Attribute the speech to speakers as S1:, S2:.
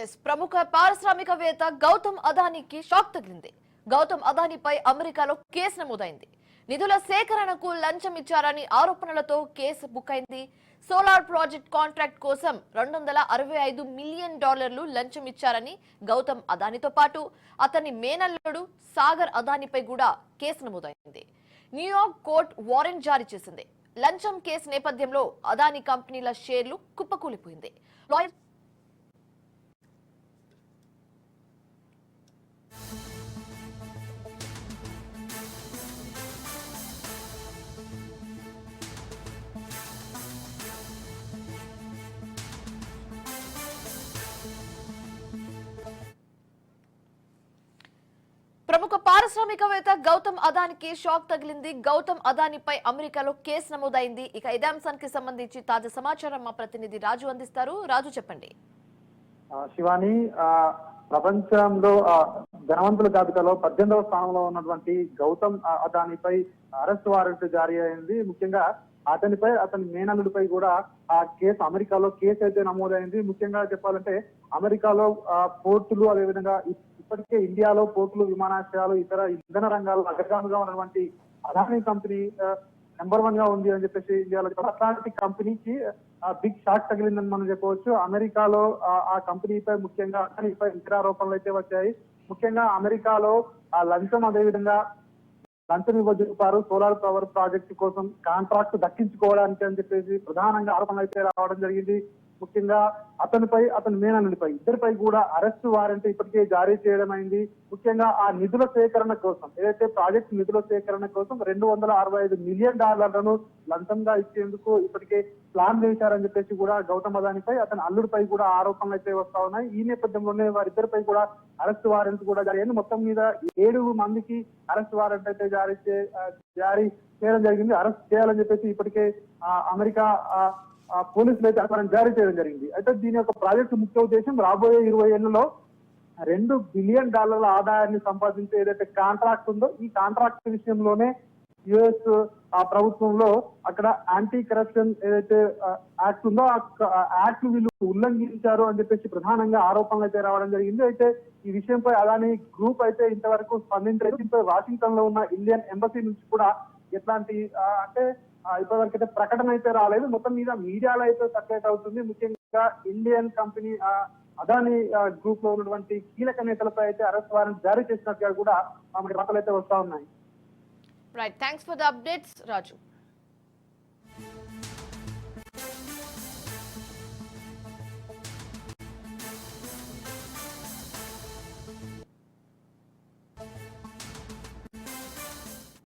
S1: Yes ప్రముఖ పారిశ్రామికవేత్త Gautam అదానీకి shock తగిలింది. గౌతమ్ అదానీపై అమెరికాలో కేసు నమోదైంది. నిధుల సేకరణకు లంచం ఇచ్చారని ఆరోపణలతో కేసు బుక్ అయింది. సోలార్ ప్రాజెక్ట్ కాంట్రాక్ట్ కోసం రెండు వందల అరవై ఐదు మిలియన్ డాలర్లు లంచం ఇచ్చారని గౌతమ్ అదానీతో పాటు అతని మేనల్లుడు సాగర్ అదానీపై కూడా కేసు నమోదైంది. న్యూయార్క్ కోర్ట్ వారెంట్ జారీ చేసింది. లంచం కేసు నేపథ్యంలో అదానీ కంపెనీల షేర్లు కుప్పకూలిపోయింది. లాయర్ ప్రముఖ పారిశ్రామికవేత్త గౌతమ్ అదానికి షాక్ తగిలింది. గౌతమ్ అదానిపై అమెరికాలో కేసు నమోదైంది. ఇక ఇదే అంశానికి సంబంధించి తాజా సమాచారం మా ప్రతినిధి రాజు అందిస్తారు. రాజు చెప్పండి.
S2: శివాని ప్రపంచంలో ఆ, ధనవంతుల జాబితాలో పద్దెనిమిదవ స్థానంలో ఉన్నటువంటి గౌతమ్ ఆ, అదానిపై అరెస్ట్ వారెంట్ జారీ అయింది. ముఖ్యంగా అతనిపై అతని మేనల్లుడిపై కూడా ఆ కేసు అమెరికాలో కేసు అయితే నమోదైంది. ముఖ్యంగా చెప్పాలంటే అమెరికాలో ఆ, పోర్టులు అదేవిధంగా ఇప్పటికే ఇండియాలో పోర్టులు విమానాశ్రయాలు ఇతర ఇంధన రంగాల్లో అగ్రగామిగా ఉన్నటువంటి అదానీ కంపెనీ నెంబర్ వన్గా ఉంది అని చెప్పేసి ఇండియాలో అట్లాంటి కంపెనీకి బిగ్ షాక్ తగిలిందని మనం చెప్పవచ్చు. అమెరికాలో ఆ- ఆ కంపెనీపై ముఖ్యంగా అదానీపై ఇతర ఆరోపణలు అయితే వచ్చాయి. ముఖ్యంగా అమెరికాలో ఆ లంచం అదేవిధంగా లంచం ఇవ్వజూపారు సోలార్ పవర్ ప్రాజెక్ట్ కోసం కాంట్రాక్ట్ దక్కించుకోవడానికి అని చెప్పేసి ప్రధానంగా ఆరోపణలు అయితే రావడం జరిగింది. ముఖ్యంగా అతనిపై అతని మేనల్లుడిపై. ఇద్దరిపై కూడా అరెస్ట్ వారెంట్ ఇప్పటికే జారీ చేయడం అయింది. ముఖ్యంగా ఆ నిధుల సేకరణ కోసం ఏదైతే ప్రాజెక్ట్ నిధుల సేకరణ కోసం రెండు వందల అరవై ఐదు మిలియన్ డాలర్లను లంచంగా ఇచ్చేందుకు ఇప్పటికే ప్లాన్ వేశారని చెప్పేసి కూడా గౌతమ్ అదానిపై అతని అల్లుడిపై కూడా ఆరోపణలు అయితే వస్తా ఉన్నాయి. ఈ నేపథ్యంలోనే వారిద్దరిపై కూడా అరెస్ట్ వారెంట్ కూడా జారీ అయింది. మొత్తం మీద ఏడు మందికి అరెస్ట్ వారెంట్ అయితే జారీ జారీ చేయడం జరిగింది. అరెస్ట్ చేయాలని చెప్పేసి ఇప్పటికే ఆ, అమెరికా పోలీసులు అయితే అక్కడ జారీ చేయడం జరిగింది. అయితే దీని యొక్క ప్రాజెక్టు ముఖ్య ఉద్దేశం రాబోయే ఇరవై ఏళ్ళలో రెండు బిలియన్ డాలర్ల ఆదాయాన్ని సంపాదించే ఏదైతే కాంట్రాక్ట్ ఉందో ఈ కాంట్రాక్ట్ విషయంలోనే యుఎస్ ఆ ప్రభుత్వంలో అక్కడ యాంటీ కరప్షన్ ఏదైతే యాక్ట్ ఉందో ఆ యాక్ట్ వీళ్ళు ఉల్లంఘించారు అని చెప్పేసి ప్రధానంగా ఆరోపణలు అయితే రావడం జరిగింది. అయితే ఈ విషయంపై అలానే గ్రూప్ అయితే ఇంతవరకు స్పందించలేదు. దీంపై వాషింగ్టన్లో ఉన్న ఇండియన్ ఎంబసీ నుంచి కూడా ఎట్లాంటి అంటే ఇప్పటివరకైతే ప్రకటన అయితే రాలేదు. మొత్తం మీద మీడియాలో అయితే సపరేట్ అవుతుంది. ముఖ్యంగా ఇండియన్ కంపెనీ అదాని గ్రూప్లో ఉన్నటువంటి కీలక నేతలపై అయితే అరెస్ట్ వారెంట్ జారీ చేసినట్టుగా కూడా మనకి వార్తలు అయితే వస్తా ఉన్నాయి.
S1: Right thanks for the updates Raju